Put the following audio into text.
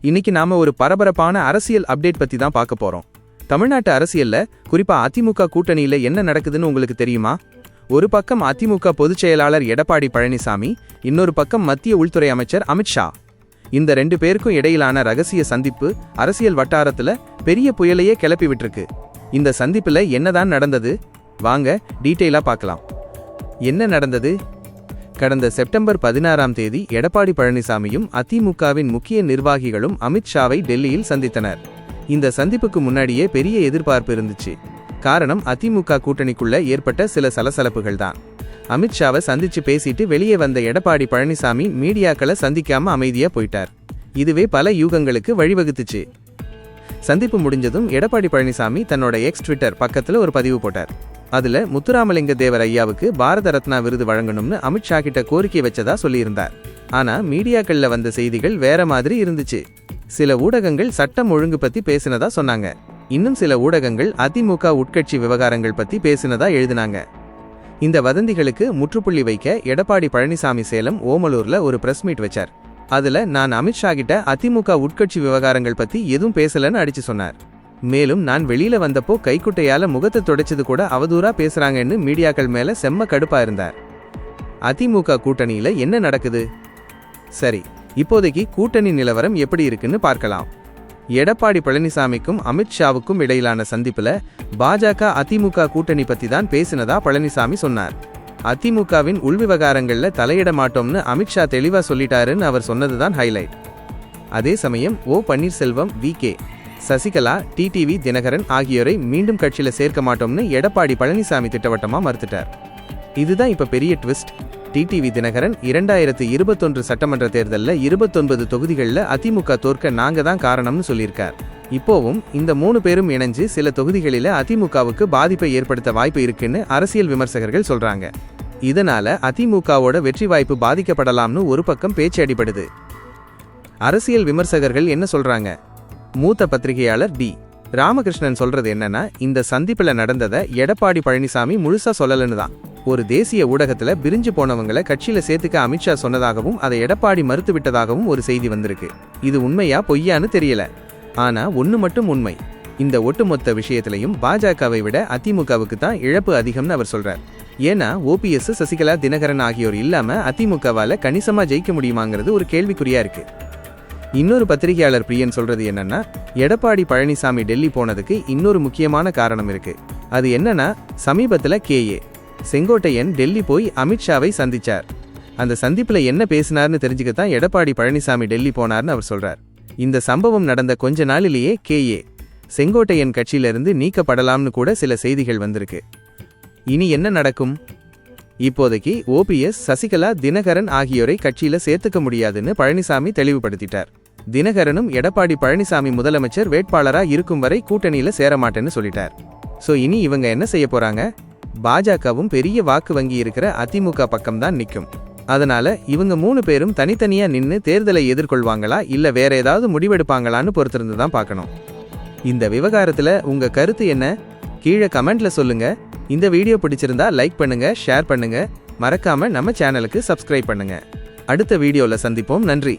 இன்னைக்கு நாம ஒரு பரபரப்பான அரசியல் அப்டேட் பத்தி தான் பார்க்க போறோம். தமிழ்நாட்டு அரசியல்ல குறிப்பா அதிமுக கூட்டணியில என்ன நடக்குதுன்னு உங்களுக்கு தெரியுமா? ஒரு பக்கம் அதிமுக பொதுச் செயலாளர் எடப்பாடி பழனிசாமி இன்னொரு பக்கம் மத்திய உள்துறை அமைச்சர் அமித்ஷா இந்த ரெண்டு பேருக்கும் இடையிலான ரகசிய சந்திப்பு அரசியல் வட்டாரத்துல பெரிய புயலையே கிளப்பி விட்டுருக்கு. இந்த சந்திப்புல என்னதான் நடந்தது? வாங்க டீட்டெயிலா பார்க்கலாம். என்ன நடந்தது? கடந்த செப்டம்பர் பதினாறாம் தேதி எடப்பாடி பழனிசாமியும் அதிமுகவின் முக்கிய நிர்வாகிகளும் அமித்ஷாவை டெல்லியில் சந்தித்தனர். இந்த சந்திப்புக்கு முன்னாடியே பெரிய எதிர்பார்ப்பு இருந்துச்சு. காரணம் அதிமுக கூட்டணிக்குள்ள ஏற்பட்ட சில சலசலப்புகள் தான் அமித்ஷாவை சந்திச்சு பேசிட்டு வெளியே வந்த எடப்பாடி பழனிசாமி மீடியாக்களை சந்திக்காம அமைதியா போயிட்டார். இதுவே பல யூகங்களுக்கு வழிவகுத்துச்சு. சந்திப்பு முடிஞ்சதும் எடப்பாடி பழனிசாமி தன்னோட எக்ஸ் ட்விட்டர் பக்கத்துல ஒரு பதிவு போட்டார். அதுல முத்துராமலிங்க தேவர் ஐயாவுக்கு பாரத ரத்னா விருது வழங்கணும்னு அமித்ஷா கிட்ட கோரிக்கை வச்சதா சொல்லியிருந்தார். ஆனா மீடியாக்கள்ல வந்த செய்திகள் வேற மாதிரி இருந்துச்சு. சில ஊடகங்கள் சட்டம் ஒழுங்கு பத்தி பேசினதா சொன்னாங்க. இன்னும் சில ஊடகங்கள் அதிமுக உட்கட்சி விவகாரங்கள் பத்தி பேசினதா எழுதினாங்க. இந்த வதந்திகளுக்கு முற்றுப்புள்ளி வைக்க எடப்பாடி பழனிசாமி சேலம் ஓமலூர்ல ஒரு பிரஸ் மீட் வச்சார். அதுல நான் அமித்ஷா கிட்ட அதிமுக உட்கட்சி விவகாரங்கள் பத்தி எதுவும் பேசலன்னு அடிச்சு சொன்னார். மேலும் நான் வெளியில வந்தப்போ கைக்குட்டையால முகத்தை துடைச்சது கூட அவதூறா பேசுறாங்கன்னு மீடியாக்கள் மேல செம்ம கடுப்பா இருந்தார். அதிமுக கூட்டணியில என்ன நடக்குது? சரி இப்போதைக்கு கூட்டணி நிலவரம் எப்படி இருக்குன்னு பார்க்கலாம். எடப்பாடி பழனிசாமிக்கும் அமித்ஷாவுக்கும் இடையிலான சந்திப்புல பாஜக அதிமுக கூட்டணி பத்தி தான் பேசினதா பழனிசாமி சொன்னார். அதிமுகவின் உள்விவகாரங்கள்ல தலையிட மாட்டோம்னு அமித்ஷா தெளிவா சொல்லிட்டாருன்னு அவர் சொன்னதுதான் ஹைலைட். அதே சமயம் O Panneerselvam V K Sasikala TTV Dhinakaran ஆகியோரை மீண்டும் கட்சியில் சேர்க்க மாட்டோம்னு எடப்பாடி பழனிசாமி திட்டவட்டமாக மறுத்துட்டார். இதுதான் இப்போ பெரிய ட்விஸ்ட். டிடிவி தினகரன் இரண்டாயிரத்து இருபத்தொன்று சட்டமன்ற தேர்தலில் இருபத்தொன்பது தொகுதிகளில் அதிமுக தோற்க நாங்கள் தான் காரணம்னு சொல்லியிருக்கார். இப்போவும் இந்த மூணு பேரும் இணைஞ்சு சில தொகுதிகளில் அதிமுகவுக்கு பாதிப்பை ஏற்படுத்த வாய்ப்பு இருக்குன்னு அரசியல் விமர்சகர்கள் சொல்றாங்க. இதனால அதிமுகவோட வெற்றி வாய்ப்பு பாதிக்கப்படலாம்னு ஒரு பக்கம் பேச்சு அடிபடுது. அரசியல் விமர்சகர்கள் என்ன சொல்றாங்க? மூத்த பத்திரிகையாளர் டி. ராமகிருஷ்ணன் சொல்றது என்னன்னா இந்த சந்திப்புல நடந்ததை எடப்பாடி பழனிசாமி முழுசா சொல்லலன்னு தான். ஒரு தேசிய ஊடகத்துல பிரிஞ்சு போனவங்களை கட்சியில சேர்த்துக்க அமித்ஷா சொன்னதாகவும் அதை எடப்பாடி மறுத்து விட்டதாகவும் ஒரு செய்தி வந்திருக்கு. இது உண்மையா பொய்யான்னு தெரியல. ஆனா ஒன்னு மட்டும் உண்மை. இந்த ஒட்டுமொத்த விஷயத்திலையும் பாஜகவை விட அதிமுகவுக்கு தான் இழப்பு அதிகம்னு அவர் சொல்றார். ஏன்னா ஓபிஎஸ் சசிகலா தினகரன் ஆகியோர் இல்லாம அதிமுகவால கணிசமா ஜெயிக்க முடியுமாங்கிறது ஒரு கேள்விக்குறியா இருக்கு. இன்னொரு பத்திரிகையாளர் பிரியன் சொல்றது என்னன்னா எடப்பாடி பழனிசாமி டெல்லி போனதுக்கு இன்னொரு முக்கியமான காரணம் இருக்கு. அது என்னன்னா சமீபத்துல கேஏ செங்கோட்டையன் டெல்லி போய் அமித்ஷாவை சந்திச்சார். அந்த சந்திப்புல என்ன பேசினார்னு தெரிஞ்சுக்கத்தான் எடப்பாடி பழனிசாமி டெல்லி போனார்னு அவர் சொல்றார். இந்த சம்பவம் நடந்த கொஞ்ச நாளிலேயே கேஏ செங்கோட்டையன் கட்சியிலிருந்து நீக்கப்படலாம்னு கூட சில செய்திகள் வந்திருக்கு. இனி என்ன நடக்கும்? இப்போதைக்கு ஓபிஎஸ் சசிகலா தினகரன் ஆகியோரை கட்சியில சேர்த்துக்க முடியாதுன்னு பழனிசாமி தெளிவுபடுத்திட்டார். தினகரனும் எடப்பாடி பழனிசாமி முதலமைச்சர் வேட்பாளரா இருக்கும் வரை கூட்டணியில சேரமாட்டேன்னு சொல்லிட்டார். சோ இனி இவங்க என்ன செய்ய போறாங்க? பாஜகவும் பெரிய வாக்கு வங்கி இருக்கிற அதிமுக பக்கம்தான் நிற்கும் அதனால இவங்க மூணு பேரும் தனித்தனியா நின்று தேர்தலை எதிர்கொள்வாங்களா? இல்ல வேற ஏதாவது முடிவெடுப்பாங்களான்னு பொறுத்திருந்து தான் பார்க்கணும். இந்த விவகாரத்துல உங்க கருத்து என்ன? கீழே கமெண்ட்ல சொல்லுங்க. இந்த வீடியோ பிடிச்சிருந்தா லைக் பண்ணுங்க ஷேர் பண்ணுங்க. மறக்காம நம்ம சேனலுக்கு சப்ஸ்கிரைப் பண்ணுங்க. அடுத்த வீடியோல சந்திப்போம். நன்றி.